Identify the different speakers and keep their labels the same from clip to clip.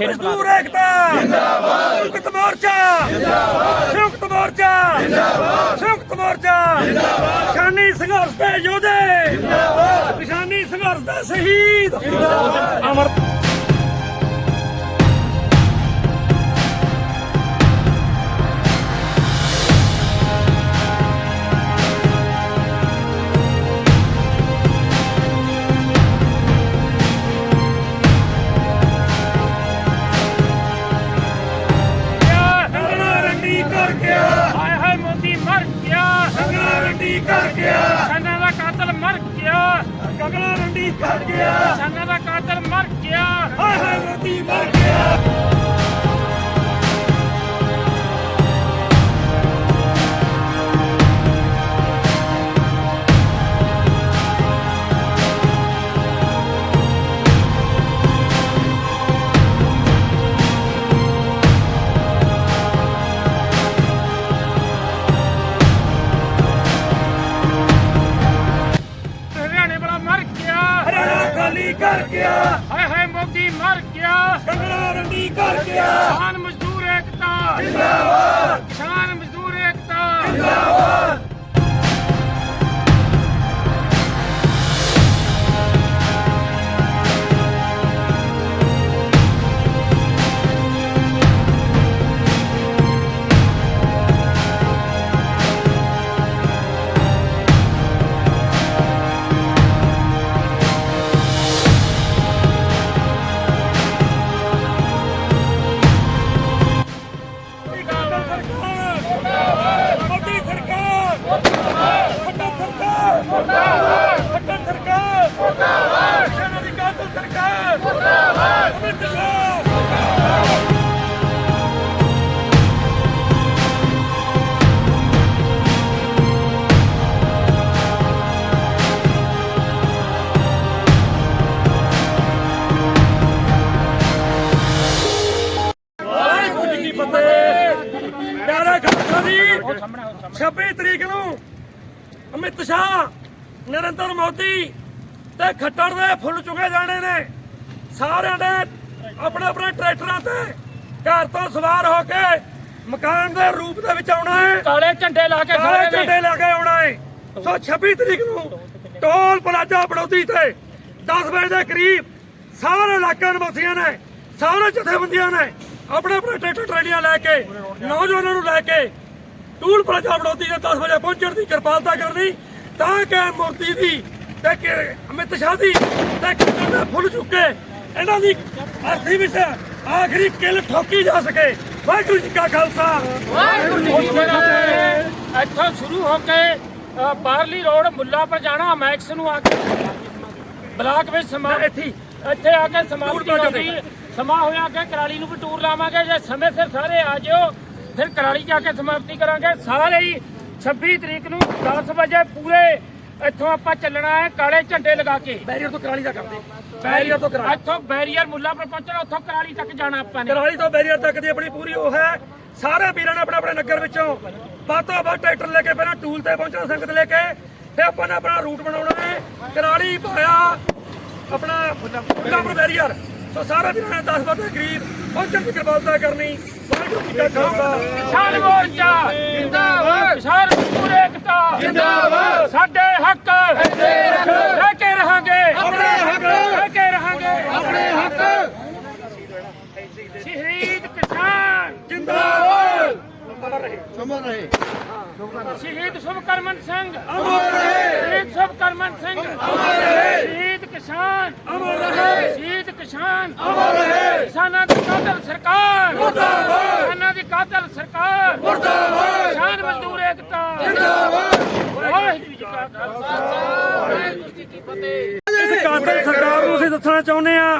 Speaker 1: ਮਜ਼ਦੂਰ ਏਕਤਾ! ਜਿੰਦਾਬਾਦ! ਸੰਯੁਕਤ ਮੋਰਚਾ! ਜਿੰਦਾਬਾਦ! ਸੰਯੁਕਤ ਮੋਰਚਾ! ਜਿੰਦਾਬਾਦ! ਸੰਯੁਕਤ ਮੋਰਚਾ! ਜਿੰਦਾਬਾਦ! ਕਿਸਾਨੀ ਸੰਘਰਸ਼ ਦੇ ਯੋਧੇ! ਜਿੰਦਾਬਾਦ! ਕਿਸਾਨੀ ਸੰਘਰਸ਼ ਦੇ ਸ਼ਹੀਦ! ਜਿੰਦਾਬਾਦ! ਅਮਰ ਰੰਡੀ ਕਰ ਗਿਆ
Speaker 2: ਕਿਸਾਨਾਂ ਦਾ ਕਾਤਲ ਮਰ ਗਿਆ।
Speaker 1: ਗਗਨਾ ਰੰਡੀ ਕਰ ਗਿਆ
Speaker 2: ਕਿਸਾਨਾਂ ਦਾ ਕਾਤਲ
Speaker 1: ਕਰ ਗਿਆ।
Speaker 2: ਹਾਏ ਹਾਏ ਮੋਦੀ ਮਰ ਗਿਆ।
Speaker 1: ਗਗਨਾ ਰੰਡੀ ਕਰ ਗਿਆ।
Speaker 2: ਕਿਸਾਨ ਮਜ਼ਦੂਰ ਏਕਤਾ।
Speaker 1: ਜਿੰਦਾਬਾਦ।
Speaker 2: ਕਿਸਾਨ ਮਜ਼ਦੂਰ ਏਕਤਾ।
Speaker 1: ਜਿੰਦਾਬਾਦ। ਜੀ। 26 ਤਰੀਕ ਨੂੰ ਅਮਿਤ ਸ਼ਾਹ ਨਰਿੰਦਰ ਮੋਦੀ ਤੇ ਖੱਟੜ ਦੇ ਫੁੱਲ ਚੁਗੇ ਜਾਣੇ ਨੇ। ਸਾਰਿਆਂ ਨੇ ਆਪਣੇ ਆਪਣੇ ਟਰੈਕਟਰਾਂ ਤੇ ਘਰ ਤੋਂ ਸਵਾਰ ਹੋ ਕੇ ਮਕਾਨ ਦੇ ਰੂਪ ਦੇ ਵਿੱਚ ਆਉਣਾ ਹੈ।
Speaker 2: ਕਾਲੇ ਝੰਡੇ ਲਾ ਕੇ
Speaker 1: ਕਾਲੇ ਝੰਡੇ ਲਾ ਕੇ ਆਉਣਾ ਹੈ। ਸੋ 26 ਤਰੀਕ ਨੂੰ ਟੋਲ ਪਲਾਜ਼ਾ ਬੜੌਦੀ ਤੇ 10 ਵਜੇ ਦੇ ਕਰੀਬ ਸਾਰੇ ਇਲਾਕਾ ਨਿਵਾਸੀਆਂ ਨੇ ਸਾਰੇ ਜਥੇਬੰਦੀਆਂ ਨੇ ਆਪਣੇ ਆਪਣੇ ਟਰੈਕਟਰ ਟਰਾਲੀਆਂ ਲੈ ਕੇ ਨੌਜਵਾਨਾਂ ਨੂੰ ਲੈ ਕੇ ਟੋਲ ਪਲਾਜ਼ਾ ਬੜੌਦੀ ਤੇ 10 ਵਜੇ ਪਹੁੰਚਣ ਦੀ ਕਿਰਪਾਲਤਾ ਕਰਨੀ ਤਾਂ ਕਿ ਮੂਰਤੀ ਦੀ ਤੇ ਕਿ ਅਮਿਤ ਸ਼ਾਹ ਦੀ ਤੇ ਕਿਤੇ ਦੇ ਫੁੱਲ ਚੁੱਕੇ। ਇਹਨਾਂ ਦੀ ਅਰਥੀ ਵਿੱਚ ਆਖਰੀ ਕਿਲ ਠੋਕੀ ਜਾ ਸਕੇ। ਵਾਹਿਗੁਰੂ ਜੀ ਕਾ ਖਾਲਸਾ।
Speaker 2: ਵਾਹਿਗੁਰੂ ਜੀ ਕੀ ਫਤਿਹ। ਇੱਥੋਂ ਸ਼ੁਰੂ ਹੋ ਕੇ ਬਾਹਰਲੀ ਰੋਡ ਮੁੱਲਾ ਪਰ ਜਾਣਾ ਮੈਕਸ ਨੂੰ ਆ ਕੇ ਬਲਾਕ ਵਿੱਚ ਸਮਾ ਇੱਥੇ ਇੱਥੇ ਆ ਕੇ ਸਮਾਪਤੀ ਹੋਗੀ ਸਮਾ ਹੋਇਆ ਕਿ ਕਰਾਲੀ ਨੂੰ ਵੀ ਟੂਰ ਲਾਵਾਂਗੇ। ਜੇ ਸਮੇਂ ਸਿਰ ਸਾਰੇ ਆ ਜਿਓ ਫਿਰ ਕਰਾਲੀ ਜਾ ਕੇ ਸਮਾਪਤੀ ਕਰਾਂਗੇ। ਸਾਰੇ ਹੀ 26 ਤਰੀਕ ਨੂੰ 10 ਵਜੇ ਪੂਰੇ ਇੱਥੋਂ ਆਪਾਂ ਚੱਲਣਾ ਹੈ ਕਾਲੇ ਝੰਡੇ ਲਗਾ ਕੇ।
Speaker 1: ਬੈਰੀਅਰ ਤੋਂ ਕਰਾਲੀ ਦਾ ਕਰਦੇ। ਬੈਰੀਅਰ ਤੋਂ ਕਰਾਲੀ।
Speaker 2: ਇੱਥੋਂ ਬੈਰੀਅਰ ਮੁੱਲਾ ਪਰ ਪਹੁੰਚਣਾ ਉੱਥੋਂ ਕਰਾਲੀ ਤੱਕ ਜਾਣਾ ਆਪਾਂ ਨੇ।
Speaker 1: ਕਰਾਲੀ ਤੋਂ ਬੈਰੀਅਰ ਤੱਕ ਦੀ ਆਪਣੀ ਪੂਰੀ ਉਹ ਹੈ। ਸਾਰੇ ਵੀਰਾਂ ਨੇ ਆਪਣੇ ਆਪਣੇ ਨਗਰ ਵਿੱਚੋਂ ਵੱਧ ਤੋਂ ਵੱਧ ਟਰੈਕਟਰ ਲੈ ਕੇ ਪਹਿਲਾਂ ਟੂਲ ਤੇ ਪਹੁੰਚਣਾ ਸੰਗਤ ਲੈ ਕੇ। ਫਿਰ ਆਪਾਂ ਨੇ ਆਪਣਾ ਰੂਟ ਬਣਾਉਣਾ ਹੈ। ਕਰਾਲੀ ਪਾਇਆ ਆਪਣਾ ਮੁੱਲਾਪੁਰ ਬੈਰੀਅਰ। ਸੋ ਸਾਰੇ ਵੀਰਾਂ ਨੇ 10 ਵਜੇ ਕਰੀਬ ਪਹੁੰਚਣ ਦੀ ਕਿਰਪਾਲਤਾ ਕਰਨੀ।
Speaker 2: ਕਿਸਾਨ ਮੋਰਚਾ ਜਿੰਦਾਬਾਦ। ਕਿਸਾਨ ਮਜ਼ਦੂਰ ਏਕਤਾ। ਜਿੰਦਾਬਾਦ। ਸਾਡੇ ਹੱਕ। ਲੈ ਕੇ ਰਹਾਂਗੇ।
Speaker 1: ਆਪਣੇ ਹੱਕ।
Speaker 2: ਲੈ ਕੇ ਰਹਾਂਗੇ।
Speaker 1: ਆਪਣੇ ਹੱਕ।
Speaker 2: ਸ਼ਹੀਦ ਕਿਸਾਨ।
Speaker 1: ਜਿੰਦਾਬਾਦ। ਅਮਰ ਰਹੇ।
Speaker 2: ਸ਼ਹੀਦ ਸੁਭਕਰਮਨ ਸਿੰਘ।
Speaker 1: ਅਮਰ ਰਹੇ
Speaker 2: ਸ਼ਹੀਦ ਸੁਭਕਰਮਨ ਸਿੰਘ
Speaker 1: ਅਮਰ ਰਹੇ
Speaker 2: ਸ਼ਹੀਦ ਕਿਸਾਨ
Speaker 1: ਅਮਰ ਰਹੇ
Speaker 2: ਸ਼ਹੀਦ ਕਿਸਾਨ
Speaker 1: ਅਮਰ ਰਹੇ
Speaker 2: ਕਿਸਾਨਾਂ ਦੀ ਕਾਤਲ ਸਰਕਾਰ
Speaker 1: ਮੁਰਦਾਬਾਦ।
Speaker 2: ਕਿਸਾਨਾਂ ਦੀ ਕਾਤਲ ਸਰਕਾਰ
Speaker 1: ਮੁਰਦਾਬਾਦ
Speaker 2: ਕਿਸਾਨ ਮਜ਼ਦੂਰ ਏਕਤਾ
Speaker 1: ਜਿੰਦਾਬਾਦ
Speaker 2: ਵਾਹਿਗੁਰੂ ਜੀ ਕਾ ਖਾਲਸਾ
Speaker 1: ਇਸ ਕਾਤਲ ਸਰਕਾਰ ਨੂੰ ਅਸੀਂ ਦੱਸਣਾ ਚਾਹੁੰਦੇ ਆ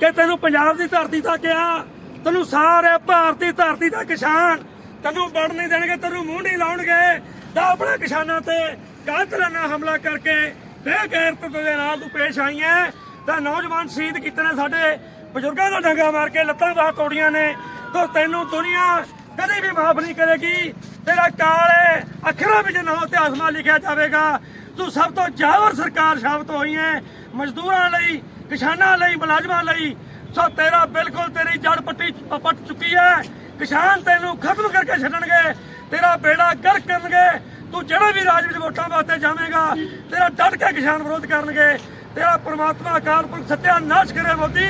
Speaker 1: ਕਿ ਤੈਨੂੰ ਪੰਜਾਬ ਦੀ ਧਰਤੀ ਤੱਕ ਆ, ਤੈਨੂੰ ਸਾਰੇ ਭਾਰਤੀ ਧਰਤੀ ਦਾ ਕਿਸਾਨ ਤੈਨੂੰ ਵੜ ਨਹੀਂ ਦੇਣਗੇ, ਤੈਨੂੰ ਮੂੰਹ ਨਹੀਂ ਲਾਉਣਗੇ। ਤਾਂ ਆਪਣੇ ਕਿਸਾਨਾਂ ਤੇ ਕਾਤਲਾਨਾ ਹਮਲਾ ਕਰਕੇ ਬੇਗੈਰਤ ਦੇ ਨਾਲ ਤੂੰ ਪੇਸ਼ ਆਈ ਹੈ ਤਾਂ ਨੌਜਵਾਨ ਸ਼ਹੀਦ ਕੀਤੇ ਨੇ ਸਾਡੇ ਬਜ਼ੁਰਗਾਂ ਦਾ ਡੰਗਾ ਮਾਰ ਕੇ, ਲੱਤਾਂ ਬਾਹ ਤੋੜੀਆਂ ਨੇ। ਤਾਂ ਤੈਨੂੰ ਦੁਨੀਆ ਕਦੇ ਵੀ ਮਾਫ ਨਹੀਂ ਕਰੇਗੀ। ਤੇਰਾ ਕਾਲੇ ਅੱਖਰਾਂ ਵਿੱਚ ਨਾਂ ਇਤਿਹਾਸ ਮਾ ਲਿਖਿਆ ਜਾਵੇਗਾ। ਤੂੰ ਸਭ ਤੋਂ ਜਾਵਰ ਸਰਕਾਰ ਸਾਬਤ ਹੋਈ ਹੈ ਮਜ਼ਦੂਰਾਂ ਲਈ, ਕਿਸਾਨਾਂ ਲਈ, ਮੁਲਾਜ਼ਮਾਂ ਲਈ। ਸੋ ਤੇਰਾ ਬਿਲਕੁਲ ਤੇਰੀ ਜੜ ਪੱਟੀ ਪੱਟ ਚੁੱਕੀ ਹੈ ਕਿਸਾਨ ਤੈਨੂੰ ਖਤਮ ਕਰਕੇ ਛੱਡਣਗੇ। ਤੇਰਾ ਬੇੜਾ ਗਰਕ ਕਰਨਗੇ। ਤੂੰ ਜਿਹੜਾ ਵੀ ਰਾਜ ਵਿੱਚ ਵੋਟਾਂ ਵਾਸਤੇ ਜਾਵੇਂਗਾ, ਤੇਰਾ ਡਟ ਕੇ ਕਿਸਾਨ ਵਿਰੋਧ ਕਰਨਗੇ। ਤੇਰਾ ਪ੍ਰਮਾਤਮਾ ਅਕਾਲ ਪੁਰਖ ਸੱਤਿਆ ਨਾਸ਼ ਕਰੇ ਮੋਦੀ।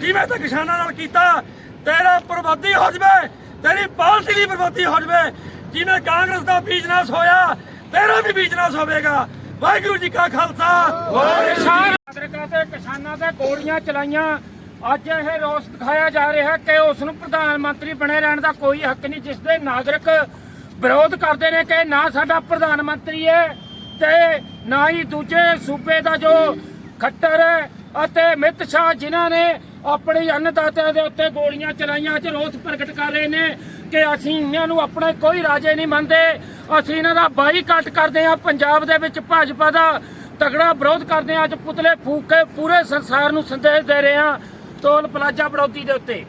Speaker 1: ਜਿਵੇਂ ਤਾਂ ਕਿਸਾਨਾਂ ਨਾਲ ਕੀਤਾ? ਤੇਰਾ ਬਰਬਾਦੀ ਹੋ ਜਵੇ। ਤੇਰੀ ਪਾਰਟੀ ਦੀ ਬਰਬਾਦੀ ਹੋ ਜਵੇ। ਜਿਵੇਂ ਕਾਂਗਰਸ ਦਾ ਬੀਜਨਾਸ ਹੋਇਆ, ਤੇਰਾ ਵੀ ਬੀਜਨਾਸ ਹੋਵੇਗਾ। ਵਾਹਿਗੁਰੂ ਜੀ ਕਾ ਖਾਲਸਾ।
Speaker 2: ਨਾਗਰਿਕਾਂ ਤੇ ਕਿਸਾਨਾਂ ਤੇ ਗੋਲੀਆਂ ਚਲਾਈਆਂ। ਅੱਜ ਇਹ ਰੋਸ ਦਿਖਾਇਆ ਜਾ ਰਿਹਾ ਹੈ ਕਿ ਉਸ ਨੂੰ ਪ੍ਰਧਾਨ ਮੰਤਰੀ ਬਣੇ ਰਹਿਣ ਦਾ ਕੋਈ ਹੱਕ ਨਹੀਂ, ਜਿਸ ਦੇ ਨਾਗਰਿਕ ਵਿਰੋਧ ਕਰਦੇ ਨੇ ਕਿ ਨਾ ਸਾਡਾ ਪ੍ਰਧਾਨ ਮੰਤਰੀ ਹੈ ਤੇ ਨਾ ਹੀ ਦੂਜੇ ਸੂਬੇ ਦਾ ਜੋ ਖੱਟਰ ਹੈ ਅਤੇ ਮਿਤ ਸ਼ਾਹ ਜਿਨ੍ਹਾਂ ਨੇ ਆਪਣੇ ਅੰਨਦਾਤਿਆਂ ਦੇ ਉੱਤੇ ਗੋਲੀਆਂ ਚਲਾਈਆਂ, ਅੱਜ ਰੋਸ ਪ੍ਰਗਟ ਕਰ ਰਹੇ ਨੇ। ਕਿ ਅਸੀਂ ਇਹਨਾਂ ਨੂੰ ਆਪਣੇ ਕੋਈ ਰਾਜੇ ਨਹੀਂ ਮੰਨਦੇ। ਅਸੀਂ ਇਹਨਾਂ ਦਾ ਬਾਈਕਾਟ ਕਰਦੇ ਹਾਂ। ਪੰਜਾਬ ਦੇ ਵਿੱਚ ਭਾਜਪਾ ਦਾ ਤਗੜਾ ਵਿਰੋਧ ਕਰਦੇ ਹਾਂ। ਅੱਜ ਪੁਤਲੇ ਫੂਕ ਕੇ ਪੂਰੇ ਸੰਸਾਰ ਨੂੰ ਸੰਦੇਸ਼ ਦੇ ਰਹੇ ਹਾਂ। ਟੋਲ ਪਲਾਜ਼ਾ ਬੜੌਦੀ ਦੇ ਉੱਤੇ।